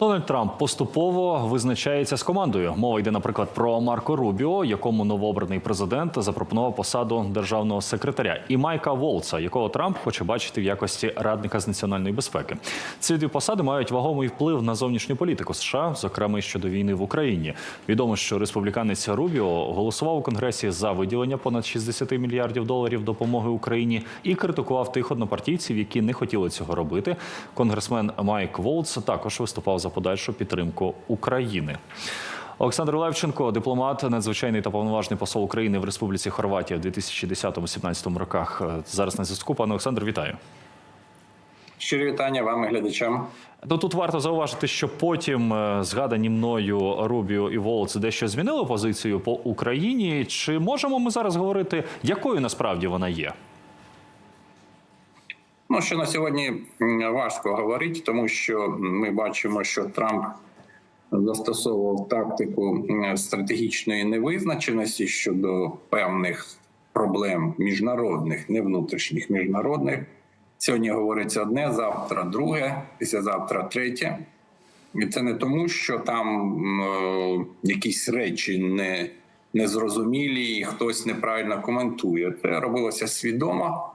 Дональд Трамп поступово визначається з командою. Мова йде, наприклад, про Марко Рубіо, якому новообраний президент запропонував посаду державного секретаря, і Майка Волца, якого Трамп хоче бачити в якості радника з національної безпеки. Ці дві посади мають вагомий вплив на зовнішню політику США, зокрема щодо війни в Україні. Відомо, що республіканець Рубіо голосував у конгресі за виділення понад 60 мільярдів доларів допомоги Україні і критикував тих однопартійців, які не хотіли цього робити. Конгресмен Майк Волц також виступав за подальшу підтримку України. Олександр Левченко, дипломат, надзвичайний та повноважний посол України в Республіці Хорватія в 2010-2017 роках. Зараз на зв'язку. Пане Олександр, вітаю. Щирі вітання вам і глядачам. То тут варто зауважити, що потім е, згадані мною Рубіо і Волц дещо змінили позицію по Україні. Чи можемо ми зараз говорити, якою насправді вона є? Ну що на сьогодні важко говорити, тому що ми бачимо, що Трамп застосовував тактику стратегічної невизначеності щодо певних проблем міжнародних, не внутрішніх міжнародних. Сьогодні говориться одне, завтра друге, післязавтра третє. І це не тому, що там е, якісь речі не, незрозумілі, і хтось неправильно коментує. Це робилося свідомо.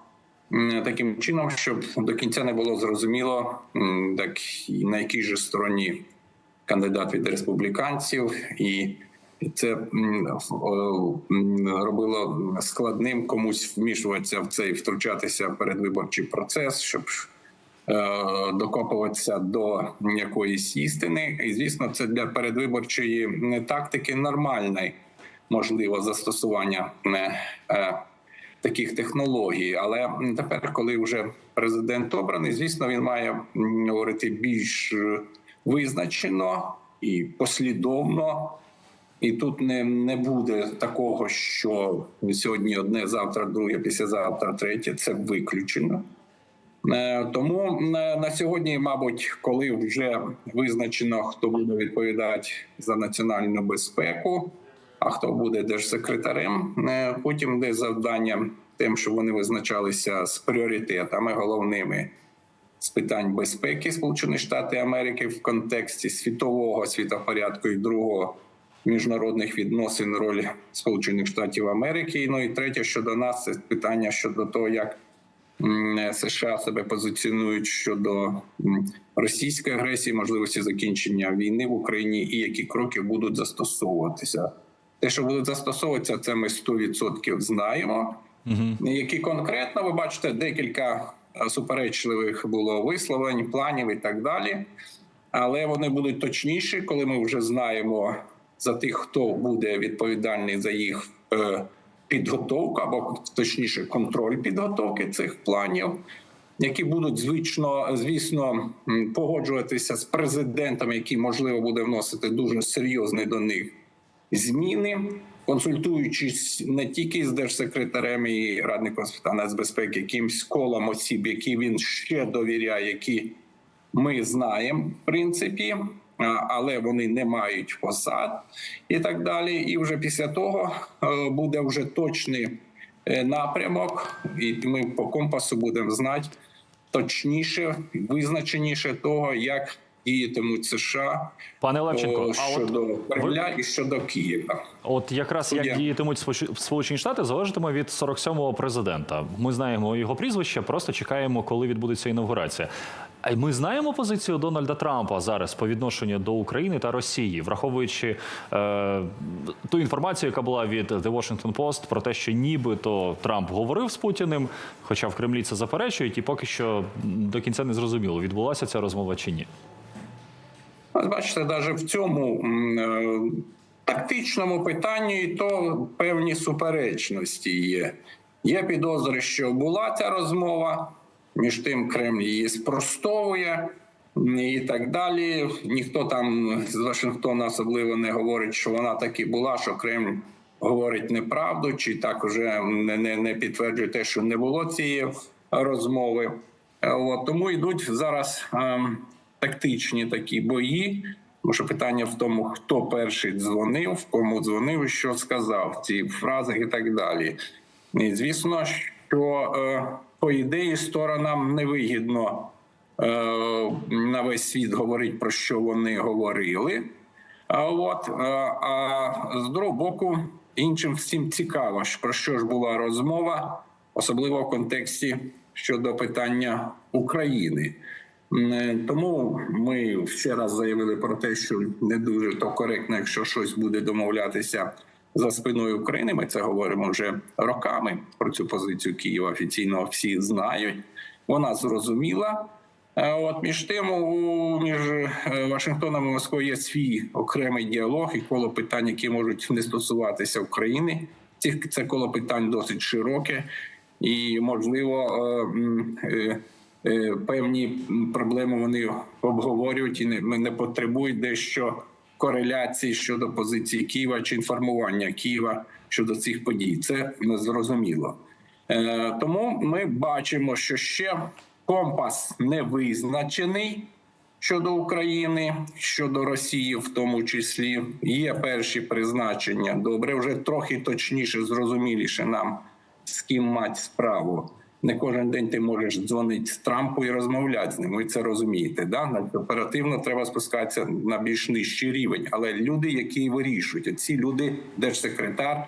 Таким чином, щоб до кінця не було зрозуміло, так на якій же стороні кандидат від республіканців, і це робило складним комусь вмішуватися в цей втручатися в передвиборчий процес, щоб е, докопуватися до якоїсь істини. І звісно, це для передвиборчої тактики нормальне можливо застосування. Е, е, таких технологій. Але тепер, коли вже президент обраний, звісно, він має говорити більш е, визначено і послідовно. І тут не, не буде такого, що сьогодні одне, завтра друге, післязавтра третє. Це виключено. Е, Тому на, на сьогодні, мабуть, коли вже визначено, хто буде відповідати за національну безпеку, а хто буде держсекретарем, е, потім де завдання тим, щоб вони визначалися з пріоритетами головними з питань безпеки Сполучених Штатів Америки в контексті світового світопорядку і другого міжнародних відносин роль Сполучених Штатів Америки. Ну і третє щодо нас це питання щодо того, як США себе позиціонують щодо російської агресії, можливості закінчення війни в Україні і які кроки будуть застосовуватися. Те, що будуть застосовуватися, це ми 100% знаємо. Які конкретно ви бачите, декілька е, суперечливих було висловлень, планів і так далі. Але вони будуть точніші, коли ми вже знаємо за тих, хто буде відповідальний за їх е, підготовку, або точніше, контроль підготовки цих планів, які будуть звично, звісно, погоджуватися з президентом, який можливо буде вносити дуже серйозні до них зміни, консультуючись не тільки з держсекретарем і радником з нацбезпеки, якимсь колом осіб, які він ще довіряє, які ми знаємо, в принципі, але вони не мають посад і так далі. І вже після того е, буде вже точний е, напрямок, і ми по компасу будемо знати точніше, визначеніше того, як діятимуть США Пане Левченко, щодо Кремля і щодо Києва. От якраз як Суддя. діятимуть Сполуч- Сполучені Штати залежатиме від 47-го президента. Ми знаємо його прізвище, просто чекаємо, коли відбудеться інавгурація. А ми знаємо позицію Дональда Трампа зараз по відношенню до України та Росії, враховуючи е, ту інформацію, яка була від The Washington Post про те, що нібито Трамп говорив з Путіним, хоча в Кремлі це заперечують, і поки що до кінця не зрозуміло, відбулася ця розмова чи ні. Ось бачите, навіть в цьому е, тактичному питанні і то певні суперечності є. Є підозри, що була ця розмова, між тим Кремль її спростовує і так далі. Ніхто там з Вашингтона особливо не говорить, що вона таки була, що Кремль говорить неправду, чи так уже не, не, не підтверджує те, що не було цієї розмови. Е, От, тому йдуть зараз ем, тактичні такі бої. Тому що питання в тому, хто перший дзвонив, кому дзвонив, що сказав в цих фразах і так далі. І звісно, що е, по ідеї сторонам невигідно е, на весь світ говорить про що вони говорили. А от е, а з другого боку, іншим всім цікаво, про що ж була розмова, особливо в контексті щодо питання України. Е, Тому ми ще раз заявили про те, що не дуже то коректно, якщо щось буде домовлятися за спиною України. Ми це говоримо вже роками. Про цю позицію Києва офіційно всі знають. Вона зрозуміла. Е, От між тим, у між е, Вашингтоном і Москвою є свій окремий діалог і коло питань, які можуть не стосуватися України. Ці це коло питань досить широке, і можливо певні проблеми вони обговорюють і не, не потребують дещо кореляції щодо позиції Києва чи інформування Києва щодо цих подій. Це зрозуміло. Е, Тому ми бачимо, що ще компас не визначений щодо України, щодо Росії, в тому числі є перші призначення. Добре, вже трохи точніше, зрозуміліше нам з ким мати справу. Не кожен день ти можеш дзвонити Трампу і розмовляти з ним. Ви це розумієте. Да? Оперативно треба спускатися на більш нижчий рівень. Але люди, які вирішують, ці люди, держсекретар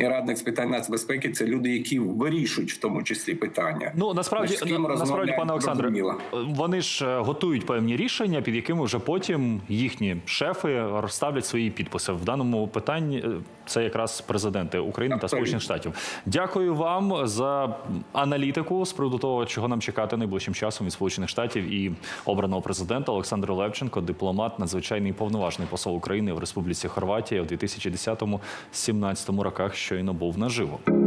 і радник з питань нацбезпеки, це люди, які вирішують в тому числі питання. Ну насправді на- насправді, пане Олександре, вони ж е, готують певні рішення, під якими вже потім їхні шефи розставлять свої підписи. В даному питанні е, це якраз президенти України та Сполучених Штатів. Дякую вам за аналітику з приводу того, чого нам чекати найближчим часом від Сполучених Штатів і обраного президента Олександр Левченко, дипломат, надзвичайний повноважний посол України в Республіці Хорватія в 2010-2017 роках щойно був наживо.